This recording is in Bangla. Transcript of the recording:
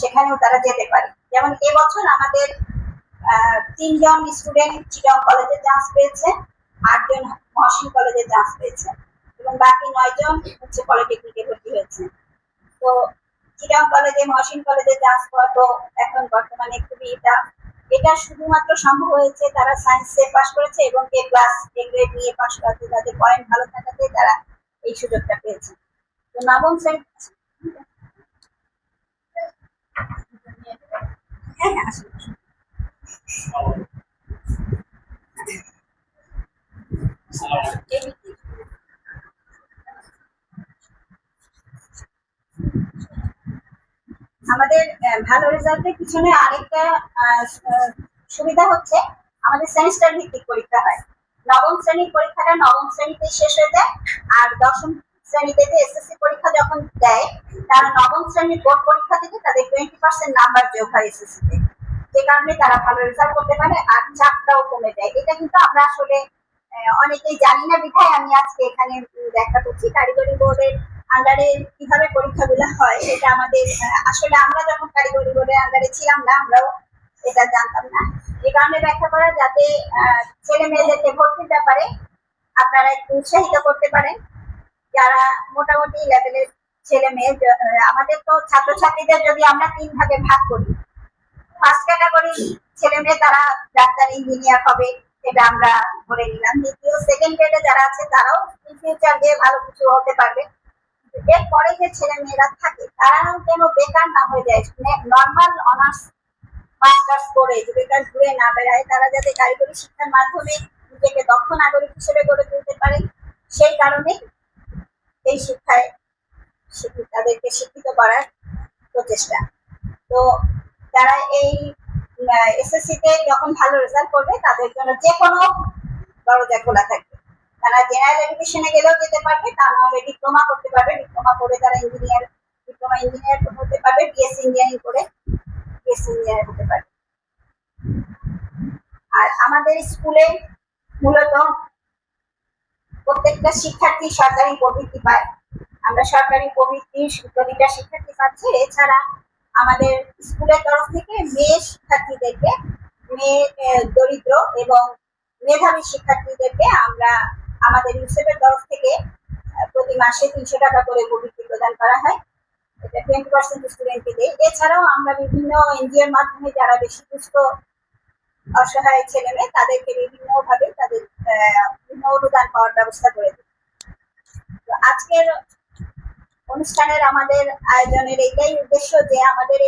সেখানেও তারা যেতে পারে। যেমন এবছর আমাদের তিনজন স্টুডেন্ট চিটং কলেজে চান্স পেয়েছে, আটজন মহসিন কলেজে চান্স পেয়েছে এবং বাকি নয়জন হচ্ছে পলিটেকনিকে ভর্তি হয়েছে। তো চিটং কলেজে মহসিন কলেজে চান্স পাওয়া তো এখন বর্তমানে খুবই এটা এটা শুধুমাত্র সম্ভব হয়েছে তারা সায়েন্সে পাশ করেছে এবং এ প্লাস এ গ্রেড নিয়ে পাশ করাতে, তাদের পয়েন্ট ভালো থাকাতে তারা এই সুযোগটা পেয়েছে। তো নবম শ্রেণি হ্যাঁ হ্যাঁ আসুন, আসুন। এই দিক দিয়ে। আমাদের ভালো রেজাল্টের পিছনে আরেকটা সুবিধা হচ্ছে আমাদের সেমিস্টার ভিত্তিক পরীক্ষা হয়। নবম শ্রেণির পরীক্ষাটা নবম শ্রেণীতে শেষ হয়ে যায় আর দশম শ্রেণীতে যে এসএসসি পরীক্ষা যখন দেয়, তারা নবম শ্রেণির বোর্ড পরীক্ষা থেকে তাদের টোয়েন্টি পার্সেন্ট নাম্বার যোগ হয় এসএসসি তে। যে কারণে তারা ভালো রেজাল্ট করতে পারে আর চাপটাও কমে যায়। এটা কিন্তু আমরা আসলে অনেকেই জানি না বিধায়। আমি আজকে এখানে ব্যাখ্যা করছি কারিগরি বোর্ডের আন্ডারে কীভাবে পরীক্ষাগুলো হয়। সেটা আমাদের আসলে আমরা যখন কারিগরি বোর্ডের আন্ডারে ছিলাম না, আমরাও এটা জানতাম না। এই কারণে ব্যাখ্যা করা যাতে ছেলে মেয়েদেরকে ভর্তির ব্যাপারে আপনারা একটু উৎসাহিত করতে পারেন। যারা মোটামুটি লেভেলের ছেলে মেয়ে আমাদের তো ছাত্রছাত্রীদের যদি আমরা তিন ভাগে ভাগ করি ফার্স্ট ক্যাটাগরি ছেলে মেয়ে তারা ডাক্তার ইঞ্জিনিয়ার হবে, এটা আমরা ধরে নিলাম। দ্বিতীয় সেকেন্ড গ্রেডে যারা আছে, তারাও ইন ফিউচার গিয়ে ভালো কিছু হতে পারবে। এরপরে যে ছেলে মেয়েরা থাকে তারাও যেন বেকার না হয়ে যায়। নর্মাল অনার্স মাস্টার্স করে যে বেকার ঘুরে না বেড়ায়, তারা যাতে কারিগরি শিক্ষার মাধ্যমে নিজেকে দক্ষ নাগরিক হিসেবে গড়ে তুলতে পারে, সেই কারণে এই শিক্ষায় তাদেরকে শিক্ষিত করার প্রচেষ্টা। তো তারা এই এসএসসি তে যখন ভালো রেজাল্ট করবে, তাদের জন্য যে কোনো দরজা খোলা থাকবে। তারা জেনারেল এডুকেশনে গেলেও যেতে পারবে, তা নাহলে ডিপ্লোমা করতে পারবে। ডিপ্লোমা করে তারা ইঞ্জিনিয়ার ডিপ্লোমা ইঞ্জিনিয়ার হতে পারবে বিএসসি ইঞ্জিনিয়ারিং করে বিএসসি ইঞ্জিনিয়ার হতে পারবে। আর আমাদের স্কুলে মূলত প্রত্যেকটা শিক্ষার্থী সরকারি প্রবৃত্তি পায়। আমরা সরকারি প্রবৃত্তি প্রতিটা শিক্ষার্থী পাচ্ছি। এছাড়া আমাদের স্কুলের তরফ থেকে মেয়ে শিক্ষার্থীদেরকে, মেয়ে দরিদ্র এবং মেধাবী শিক্ষার্থীদেরকে আমরা আমাদের ইউসেফের তরফ থেকে প্রতি মাসে তিনশো টাকা করে প্রবৃত্তি প্রদান করা হয়। এটা টোয়েন্টি পার্সেন্ট স্টুডেন্টকে দেয়। এছাড়াও আমরা বিভিন্ন এনজিওর মাধ্যমে যারা বেশি দুস্থ, অসহায় ছেলে মেয়ে তাদেরকে বিভিন্ন ভাবে তাদের বিভিন্ন অনুদান পাওয়ার ব্যবস্থা করে দিই। তো আজকের অনুষ্ঠানের আমাদের আয়োজনের এটাই উদ্দেশ্য যে আমাদের